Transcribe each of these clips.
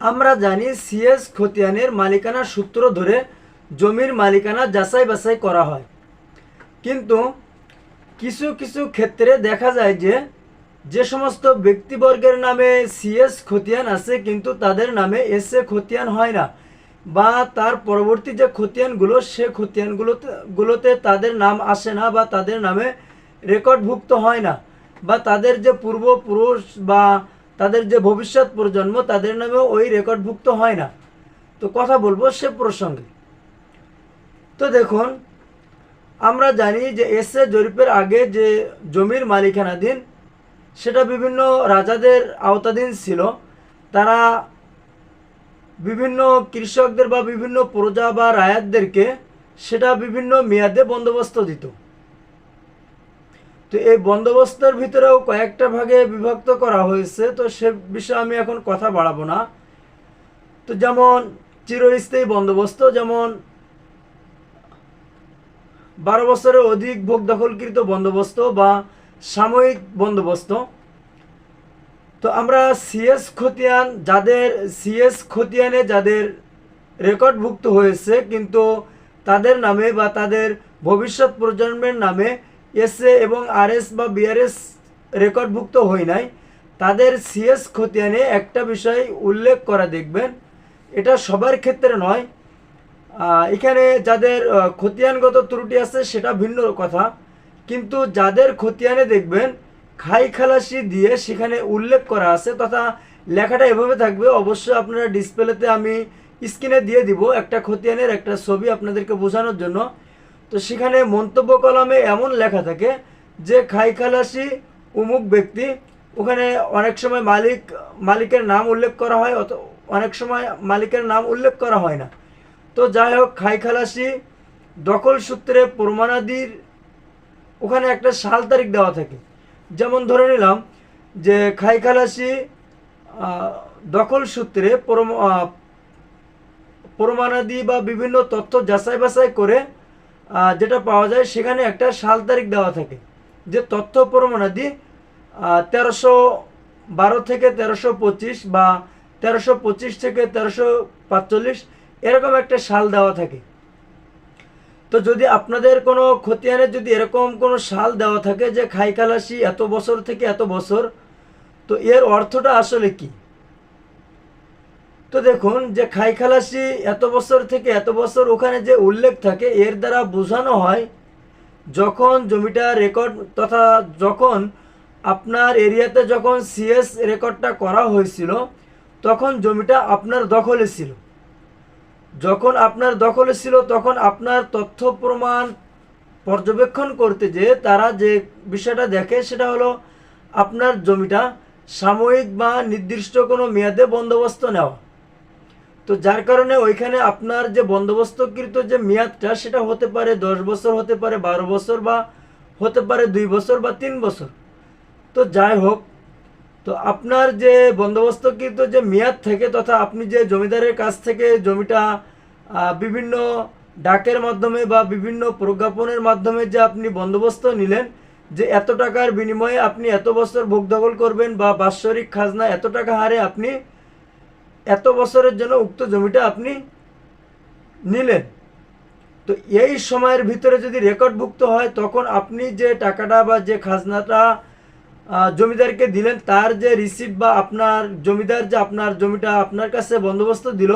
আমরা জানি সিএস খতিয়ানের মালিকানা সূত্র ধরে জমির মালিকানা যাচাই বাছাই করা হয়। কিন্তু কিছু কিছু ক্ষেত্রে দেখা যায় যে যে সমস্ত ব্যক্তিবর্গের নামে সিএস খতিয়ান আছে, কিন্তু তাদের নামে এস এ খতিয়ান হয় না বা তার পরবর্তী যে খতিয়ানগুলো, সে খতিয়ানগুলোতে, গুলোতে তাদের নাম আসে না বা তাদের নামে রেকর্ডভুক্ত হয় না বা তাদের যে পূর্বপুরুষ বা তাদের যে ভবিষ্যৎ প্রজন্ম, তাদের নামেও ওই রেকর্ডভুক্ত হয় না। তো কথা বলব সে প্রসঙ্গে। তো দেখুন, আমরা জানি যে এসএ জরিপের আগে যে জমির মালিকানাধীন সেটা বিভিন্ন রাজাদের আওতাধীন ছিল। তারা বিভিন্ন কৃষকদের বা বিভিন্ন প্রজা বা রায়াতদেরকে সেটা বিভিন্ন মেয়াদে বন্দোবস্ত দিত। তো এই বন্দোবস্তের ভিতরেও কয়েকটা ভাগে বিভক্ত করা হয়েছে, তো সে বিষয়ে আমি এখন কথা বাড়াবো না। তো যেমন চিরস্থায়ী বন্দোবস্ত, যেমন বারো বছরের অধিক ভোগ দখলকৃত বন্দোবস্ত বা সাময়িক বন্দোবস্ত। তো আমরা সিএস খতিয়ান, যাদের সিএস খতিয়ানে যাদের রেকর্ডভুক্ত হয়েছে, কিন্তু তাদের নামে বা তাদের ভবিষ্যৎ প্রজন্মের নামে এসএ এবং আরএস বা বিআরএস রেকর্ডভুক্ত হয় নাই। তাদের সিএস খতিয়ানে একটা বিষয় উল্লেখ করা দেখবেন। এটা সবার ক্ষেত্রে নয়। এখানে যাদের খতিয়ানগত ত্রুটি আছে সেটা ভিন্ন কথা। কিন্তু যাদের খতিয়ানে দেখবেন, খাই খালাসি দিয়ে সেখানে উল্লেখ করা আছে তথা লেখাটা এভাবে থাকবে, অবশ্যই আপনারা ডিসপ্লেতে আমি স্ক্রিনে দিয়ে দিব একটা খতিয়ানের একটা ছবি আপনাদেরকে বোঝানোর জন্য। তো সেখানে মন্তব্য কলমে এমন লেখা থাকে যে খাই খালাসি উমুক ব্যক্তি, ওখানে অনেক সময় মালিক, মালিকের নাম উল্লেখ করা হয়, অত, অনেক সময় মালিকের নাম উল্লেখ করা হয় না। তো যাই হোক খাই খালাসি দখল সূত্রে প্রমাণাদির ওখানে একটা সাল তারিখ দেওয়া থাকে। যেমন ধরে নিলাম যে খাই খালাসি দখল সূত্রে প্রম- প্রমাণাদি বা বিভিন্ন তথ্য যাচাই বাছাই করে যেটা পাওয়া যায়, সেখানে একটা সাল তারিখ দেওয়া থাকে। যে তথ্য প্রমাণাদি তেরোশো বারো থেকে তেরোশো পঁচিশ বা তেরোশো পঁচিশ থেকে তেরোশো পাঁচচল্লিশ এরকম একটা সাল দেওয়া থাকে। তো যদি আপনাদের কোনো খতিয়ানে যদি এরকম কোনো সাল দেওয়া থাকে যে খাই খালাসি এত বছর থেকে এত বছর, তো এর অর্থটা আসলে কি? তো দেখুন যে খাই খালাসি এত বছর থেকে এত বছর ওখানে যে উল্লেখ থাকে, এর দ্বারা বোঝানো হয় যখন জমিটা রেকর্ড তথা যখন আপনার এরিয়াতে যখন সিএস রেকর্ডটা করা হয়েছিল, তখন জমিটা আপনার দখলে ছিল। যখন আপনার দখলে ছিল, তখন আপনার তথ্য প্রমাণ পর্যবেক্ষণ করতে যে তারা যে বিষয়টা দেখে, সেটা হলো আপনার জমিটা সাময়িক বা নির্দিষ্ট কোনো মেয়াদে বন্দোবস্ত নেওয়া। তো যার কারণে ওইখানে আপনার যে বন্দোবস্তকৃত যে মেয়াদটা, সেটা হতে পারে দশ বছর, হতে পারে বারো বছর বা হতে পারে দুই বছর বা তিন বছর। তো যাই হোক, তো আপনার যে বন্দোবস্তকৃত যে মেয়াদ থেকে তথা আপনি যে জমিদারের কাছ থেকে জমিটা বিভিন্ন ডাকের মাধ্যমে বা বিভিন্ন প্রজ্ঞাপনের মাধ্যমে যে আপনি বন্দোবস্ত নিলেন, যে এত টাকার বিনিময়ে আপনি এত বছর ভোগ দখল করবেন বা বাৎসরিক খাজনা এত টাকা হারে আপনি এত বছরের জন্য উক্ত জমিটা আপনি নিলেন। তো এই সময়ের ভিতরে যদি রেকর্ডভুক্ত হয়, তখন আপনি যে টাকাটা বা যে খাজনাটা জমিদারকে দিলেন, তার যে রিসিপ্ট বা আপনার জমিদার যে আপনার জমিটা আপনার কাছে বন্দোবস্ত দিল,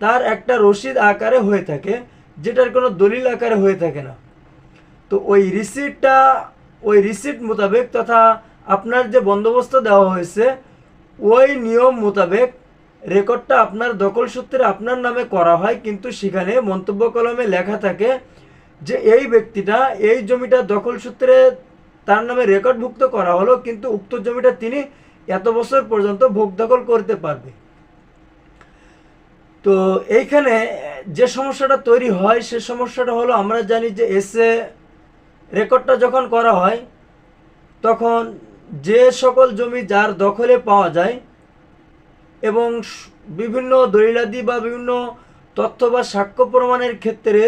তার একটা রসিদ আকারে হয়ে থাকে, যেটার কোনো দলিল আকারে হয়ে থাকে না। তো ওই রিসিপ্টটা ওই রিসিপ্ট মোতাবেক তথা আপনার যে বন্দোবস্ত দেওয়া হয়েছে, ওই নিয়ম মোতাবেক রেকর্ডটা আপনার দখল সূত্রে আপনার নামে করা হয়, কিন্তু সেখানে মন্তব্য কলমে লেখা থাকে যে এই ব্যক্তিটা এই জমিটা দখল সূত্রে তার নামে রেকর্ডভুক্ত করা হলো, কিন্তু উক্ত জমিটা তিনি এত বছর পর্যন্ত ভোগ দখল করতে পারবে। তো এইখানে যে সমস্যাটা তৈরি হয়, সে সমস্যাটা হলো আমরা জানি যে এসে রেকর্ডটা যখন করা হয়, তখন যে সকল জমি যার দখলে পাওয়া যায় এবং বিভিন্ন দলিলাদি বা বিভিন্ন তথ্য বা সাক্ষ্য প্রমাণের ক্ষেত্রে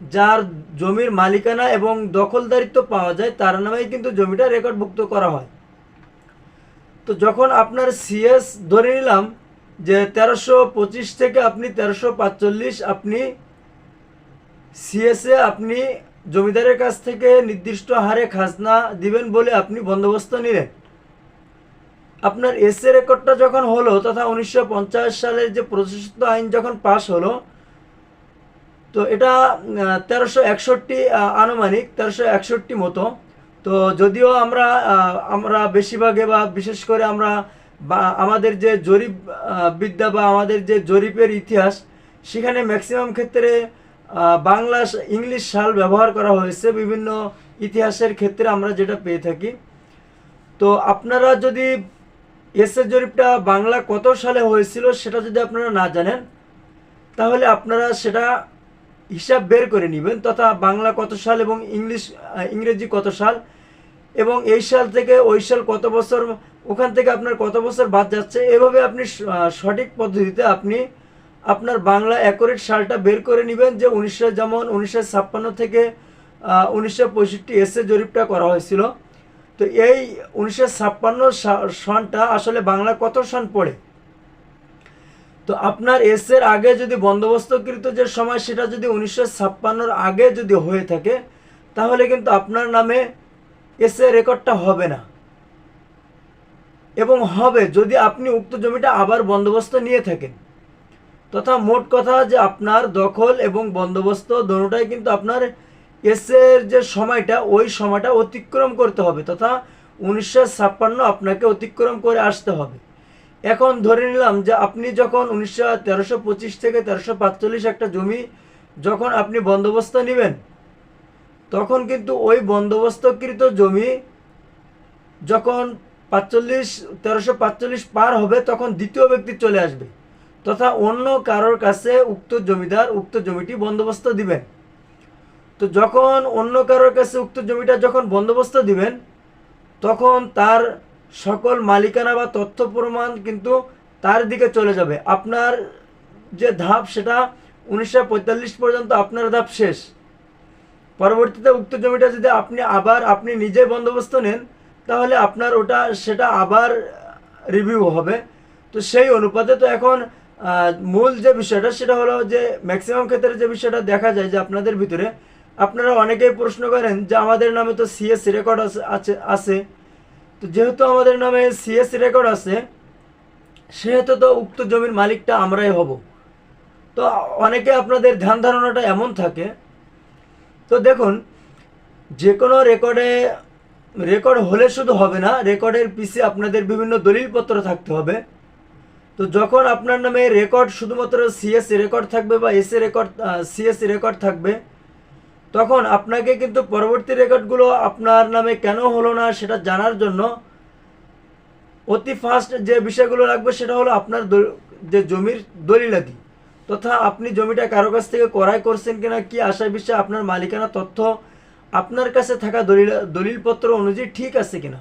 যার জমির মালিকানা এবং দখলদারিত্ব পাওয়া যায়, তার নামেই কিন্তু জমিটা রেকর্ডভুক্ত করা হয়। তো যখন আপনার সিএস ধরে নিলাম যে তেরোশো পঁচিশ থেকে আপনি তেরোশো পাঁচচল্লিশ, আপনি সিএসএ আপনি জমিদারের কাছ থেকে নির্দিষ্ট হারে খাজনা দিবেন বলে আপনি বন্দোবস্ত নিলেন। আপনার এসএ রেকর্ডটা যখন হলো, তথা উনিশশো পঞ্চাশ সালের যে প্রশস্ত আইন যখন পাশ হলো, তো এটা তেরোশো একষট্টি আনুমানিক, তেরোশো মতো। তো যদিও আমরা আমরা বেশিরভাগে বা বিশেষ করে আমরা আমাদের যে জরিপ বিদ্যা বা আমাদের যে জরিপের ইতিহাস, সেখানে ম্যাক্সিমাম ক্ষেত্রে বাংলা ইংলিশ সাল ব্যবহার করা হয়েছে। বিভিন্ন ইতিহাসের ক্ষেত্রে আমরা যেটা পেয়ে থাকি। তো আপনারা যদি এসএ জরিপটা বাংলা কত সালে হয়েছিল সেটা যদি আপনারা না জানেন, তাহলে আপনারা সেটা হিসাব বের করে নেবেন তথা বাংলা কত সাল এবং ইংলিশ ইংরেজি কত সাল এবং এই সাল থেকে ওই সাল কত বছর, ওখান থেকে আপনার কত বছর বাদ যাচ্ছে, এভাবে আপনি সঠিক পদ্ধতিতে আপনি আপনার বাংলা অ্যাকোরেট সালটা বের করে নেবেন যে উনিশশো যেমন উনিশশো ছাপ্পান্ন থেকে উনিশশো পঁয়ষট্টি এসে জরিপটা করা হয়েছিল। তো এই উনিশশো ছাপ্পান্ন সনটা আসলে বাংলা কত সন পড়ে? তো আপনার এসের আগে যদি বন্দোবস্তকৃত যে সময় সেটা যদি উনিশশো ছাপ্পান্নর আগে যদি হয়ে থাকে, তাহলে কিন্তু আপনার নামে এসে রেকর্ডটা হবে না। এবং হবে যদি আপনি উক্ত জমিটা আবার বন্দোবস্ত নিয়ে থাকেন। তথা মোট কথা যে আপনার দখল এবং বন্দোবস্ত দোনোটাই কিন্তু আপনার এসের যে সময়টা, ওই সময়টা অতিক্রম করতে হবে তথা উনিশশো ছাপ্পান্ন আপনাকে অতিক্রম করে আসতে হবে। এখন ধরে নিলাম যে আপনি যখন উনিশশো তেরোশো পঁচিশ থেকে তেরোশো পাঁচচল্লিশ একটা জমি যখন আপনি বন্দোবস্ত নেবেন, তখন কিন্তু ওই বন্দোবস্তকৃত জমি যখন পাঁচচল্লিশ, তেরোশো পাঁচচল্লিশ পার হবে, তখন দ্বিতীয় ব্যক্তি চলে আসবে। তথা অন্য কারোর কাছে উক্ত জমিদার উক্ত জমিটি বন্দোবস্ত দিবেন। তো যখন অন্য কারোর কাছে উক্ত জমিটা যখন বন্দোবস্ত দিবেন, তখন তার সকল মালিকানা বা তথ্য প্রমাণ কিন্তু তার দিকে চলে যাবে। আপনার যে ধাপ, সেটা উনিশশো পঁয়তাল্লিশ পর্যন্ত আপনার ধাপ শেষ। পরবর্তীতে উক্ত জমিটা যদি আপনি আবার আপনি নিজে বন্দোবস্ত নেন, তাহলে আপনার ওটা, সেটা আবার রিভিউ হবে। তো সেই অনুপাতে তো এখন মূল যে বিষয়টা, সেটা হলো যে ম্যাক্সিমাম ক্ষেত্রে যে বিষয়টা দেখা যায় যে আপনাদের ভিতরে আপনারা অনেকেই প্রশ্ন করেন যে আমাদের নামে তো সিএস রেকর্ড আছে আছে তো যেহেতু আমাদের নামে সিএস রেকর্ড আছে, সেহেতু তো উক্ত জমির মালিকটা আমরাই হব। তো অনেকে আপনাদের ধ্যান ধারণাটা এমন থাকে। তো দেখুন, যে কোনো রেকর্ডে রেকর্ড হলে শুধু হবে না রেকর্ডের পিছে আপনাদের বিভিন্ন দলিলপত্র থাকতে হবে। তো যখন আপনার নামে রেকর্ড শুধুমাত্র সিএস রেকর্ড থাকবে বা এসএ রেকর্ড সিএস রেকর্ড থাকবে তখন আপনাকে কিন্তু পরবর্তী রেকর্ডগুলো আপনার নামে কেন হলো না সেটা জানার জন্য অতি ফার্স্ট যে বিষয়গুলো লাগবে সেটা হলো আপনার যে জমির দলিলাদি। তথা আপনি জমিটা কারও কাছ থেকে ক্রয় করছেন কিনা, কি আশা বিষয়ে আপনার মালিকানা তথ্য আপনার কাছে থাকা দলিল দলিলপত্র অনুযায়ী ঠিক আছে কিনা।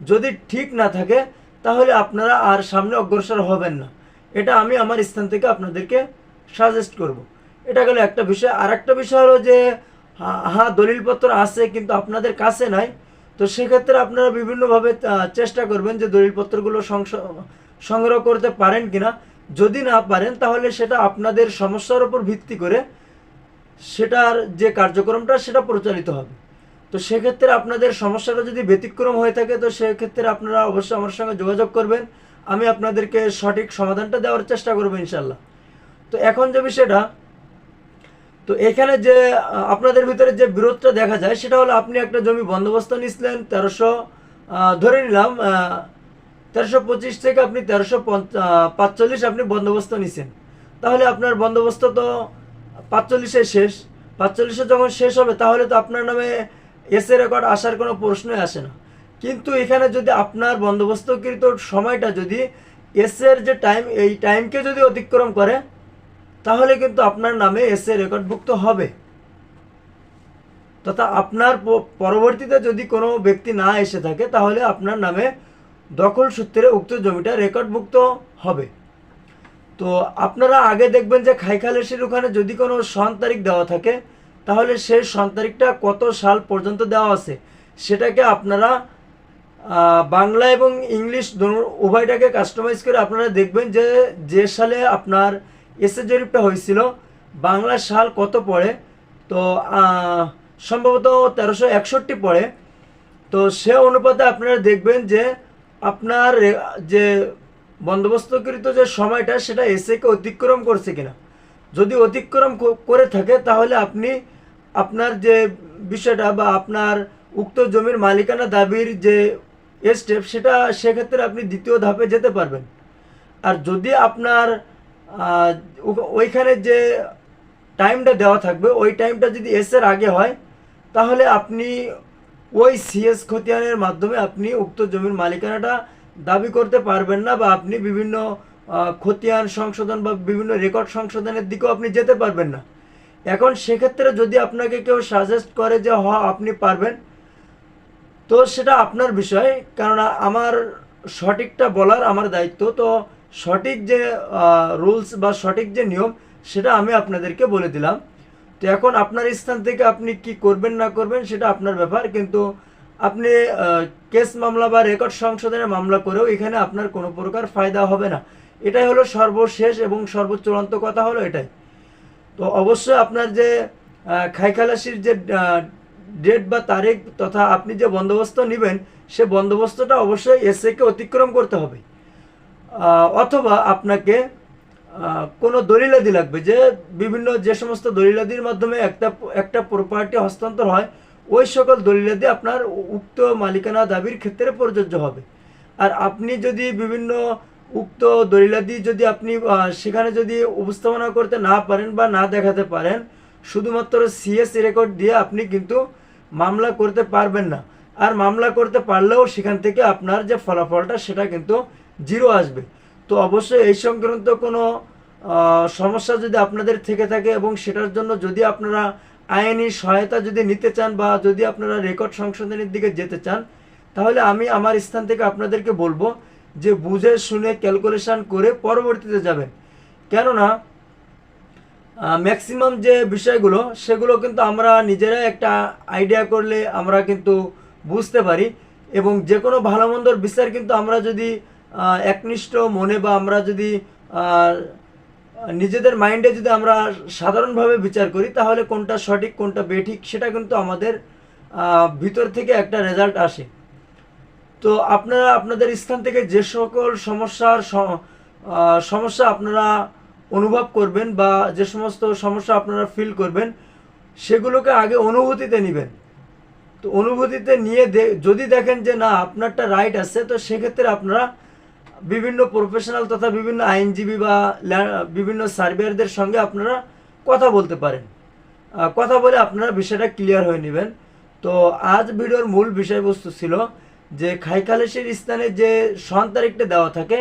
যদি ঠিক না থাকে, তাহলে আপনারা আর সামনে অগ্রসর হবেন না। এটা আমি আমার স্থান থেকে আপনাদেরকে সাজেস্ট করব। এটা গেল একটা বিষয়। আর একটা বিষয় হলো যে হ্যাঁ দলিলপত্র আছে, কিন্তু আপনাদের কাছে নাই। তো সেক্ষেত্রে আপনারা বিভিন্নভাবে চেষ্টা করবেন যে দলিলপত্রগুলো সংগ্রহ করতে পারেন কিনা। যদি না পারেন, তাহলে সেটা আপনাদের সমস্যার উপর ভিত্তি করে সেটার যে কার্যক্রমটা, সেটা পরিচালিত হবে। তো সেক্ষেত্রে আপনাদের সমস্যাটা যদি ব্যতিক্রম হয়ে থাকে, তো সেক্ষেত্রে আপনারা অবশ্যই আমার সঙ্গে যোগাযোগ করবেন। আমি আপনাদেরকে সঠিক সমাধানটা দেওয়ার চেষ্টা করব ইনশাল্লাহ তো এখন যে বিষয়টা তো এখানে যে আপনাদের ভিতরে যে বিরোধটা দেখা যায়, সেটা হলো আপনি একটা জমি বন্দোবস্ত নিছিলেন, তেরোশো ধরে নিলাম তেরোশো পঁচিশ থেকে আপনি তেরোশো পাঁচচল্লিশ আপনি বন্দোবস্ত নিছেন। তাহলে আপনার বন্দোবস্ত তো পাঁচচল্লিশে শেষ। পাঁচচল্লিশে যখন শেষ হবে, তাহলে তো আপনার নামে এসে রেকর্ড আসার কোনো প্রশ্নই আসে না। কিন্তু এখানে যদি আপনার বন্দোবস্তকৃত সময়টা যদি এসের যে টাইম এই টাইমকে যদি অতিক্রম করে তাহলে কিন্তু আপনার নামে এসে রেকর্ডভুক্ত হবে। তথা আপনার পরবর্তীতে যদি কোনো ব্যক্তি না এসে থাকে, তাহলে আপনার নামে দখল সূত্রে উক্ত জমিটা রেকর্ডভুক্ত হবে। তো আপনারা আগে দেখবেন যে খাইখালেসির ওখানে যদি কোনো সন তারিখ দেওয়া থাকে, তাহলে সেই সন তারিখটা কত সাল পর্যন্ত দেওয়া আছে, সেটাকে আপনারা বাংলা এবং ইংলিশ উভয়টাকে কাস্টমাইজ করে আপনারা দেখবেন যে যে সালে আপনার এসে জরিপটা হয়েছিল। বাংলা সাল কত পড়ে? তো সম্ভবত তেরোশো একষট্টি পড়ে। তো সে অনুপাতে আপনারা দেখবেন যে আপনার যে বন্দোবস্তকৃত যে সময়টা, সেটা এসএকে অতিক্রম করছে কিনা। যদি অতিক্রম করে থাকে, তাহলে আপনি আপনার যে বিষয়টা বা আপনার উক্ত জমির মালিকানা দাবির যে স্টেপ সেটা সেক্ষেত্রে আপনি দ্বিতীয় ধাপে যেতে পারবেন। আর যদি আপনার ওইখানে যে টাইমটা দেওয়া থাকবে, ওই টাইমটা যদি এস এর আগে হয়, তাহলে আপনি ওই সিএস খতিয়ানের মাধ্যমে আপনি উক্ত জমির মালিকানাটা দাবি করতে পারবেন না বা আপনি বিভিন্ন খতিয়ান সংশোধন বা বিভিন্ন রেকর্ড সংশোধনের দিকেও আপনি যেতে পারবেন না। এখন সেক্ষেত্রে যদি আপনাকে কেউ সাজেস্ট করে যে হ আপনি পারবেন, তো সেটা আপনার বিষয়। কেননা আমার সঠিকটা বলার আমার দায়িত্ব। তো সঠিক যে রুলস বা সঠিক যে নিয়ম, সেটা আমি আপনাদেরকে বলে দিলাম। তো এখন আপনার স্থান থেকে আপনি কি করবেন, না করবেন, সেটা আপনার ব্যাপার। কিন্তু আপনি কেস মামলা বা রেকর্ড সংশোধনের মামলা করেও এখানে আপনার কোনো প্রকার ফায়দা হবে না। এটাই হলো সর্বশেষ এবং সর্বোচ্চূড়ান্ত কথা হলো এটাই। তো অবশ্যই আপনার যে খাইখালাসির যে ডেট বা তারিখ তথা আপনি যে বন্দোবস্ত নেবেন, সে বন্দোবস্তটা অবশ্যই এসএকে অতিক্রম করতে হবে। অথবা আপনাকে কোনো দলিলাদি লাগবে যে বিভিন্ন যে সমস্ত দলিলাদির মাধ্যমে একটা একটা প্রপার্টি হস্তান্তর হয়, ওই সকল দলিলাদি আপনার উক্ত মালিকানা দাবির ক্ষেত্রে প্রযোজ্য হবে। আর আপনি যদি বিভিন্ন উক্ত দলিলাদি যদি আপনি সেখানে যদি উপস্থাপনা করতে না পারেন বা না দেখাতে পারেন, শুধুমাত্র সিএস রেকর্ড দিয়ে আপনি কিন্তু মামলা করতে পারবেন না। আর মামলা করতে পারলেও সেখান থেকে আপনার যে ফলাফলটা, সেটা কিন্তু জিরো আসবে। তো অবশ্যই এই সংক্রান্ত কোনো সমস্যা যদি আপনাদের থেকে থাকে এবং সেটার জন্য যদি আপনারা আইনি সহায়তা যদি নিতে চান বা যদি আপনারা রেকর্ড সংশোধনের দিকে যেতে চান, তাহলে আমি আমার স্থান থেকে আপনাদেরকে বলব যে বুঝে শুনে ক্যালকুলেশন করে পরবর্তীতে যাবেন। কেননা ম্যাক্সিমাম যে বিষয়গুলো, সেগুলো কিন্তু আমরা নিজেরাই একটা আইডিয়া করলে আমরা কিন্তু বুঝতে পারি এবং যে কোনো ভালো মন্দর বিচার কিন্তু আমরা যদি একনিষ্ঠ মনে বা আমরা যদি নিজেদের মাইন্ডে যদি আমরা সাধারণভাবে বিচার করি, তাহলে কোনটা সঠিক, কোনটা বেঠিক, সেটা কিন্তু আমাদের ভিতর থেকে একটা রেজাল্ট আসে। তো আপনারা, আপনাদের স্থান থেকে যে সকল সমস্যার সমস্যা আপনারা অনুভব করবেন বা যে সমস্ত সমস্যা আপনারা ফিল করবেন, সেগুলোকে আগে অনুভূতিতে নেবেন। তো অনুভূতিতে নিয়ে যদি দেখেন যে না, আপনারটা রাইট আছে, তো সেক্ষেত্রে আপনারা বিভিন্ন প্রফেশনাল তথা বিভিন্ন আইনজীবী বা বিভিন্ন সার্ভেয়ারদের সঙ্গে আপনারা কথা বলতে পারেন। কথা বলে আপনারা বিষয়টা ক্লিয়ার হয়ে নেবেন। তো আজ ভিডিওর মূল বিষয়বস্তু ছিল যে খাইখালেসের স্থানে যে সন তারিখটা দেওয়া থাকে,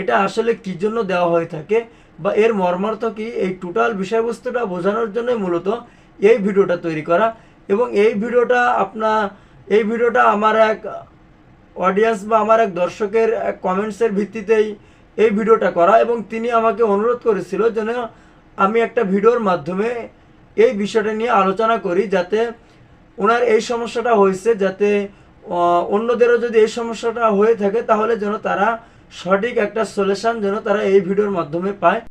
এটা আসলে কি জন্য দেওয়া হয়ে থাকে বা এর মর্মার্থ কি, এই টোটাল বিষয়বস্তুটা বোঝানোর জন্যই মূলত এই ভিডিওটা তৈরি করা। এবং এই ভিডিওটা আপনার এই ভিডিওটা আমার এক অডিয়েন্স বা আমার এক দর্শকের কমেন্টসের ভিত্তিতেই এই ভিডিওটা করা এবং তিনি আমাকে অনুরোধ করেছিল যেন আমি একটা ভিডিওর মাধ্যমে এই বিষয়টা নিয়ে আলোচনা করি যাতে ওনার এই সমস্যাটা হয়েছে, যাতে অন্যদেরও যদি এই সমস্যাটা হয়ে থাকে তাহলে যেন তারা সঠিক একটা সলিউশন যেন তারা এই ভিডিওর মাধ্যমে পায়।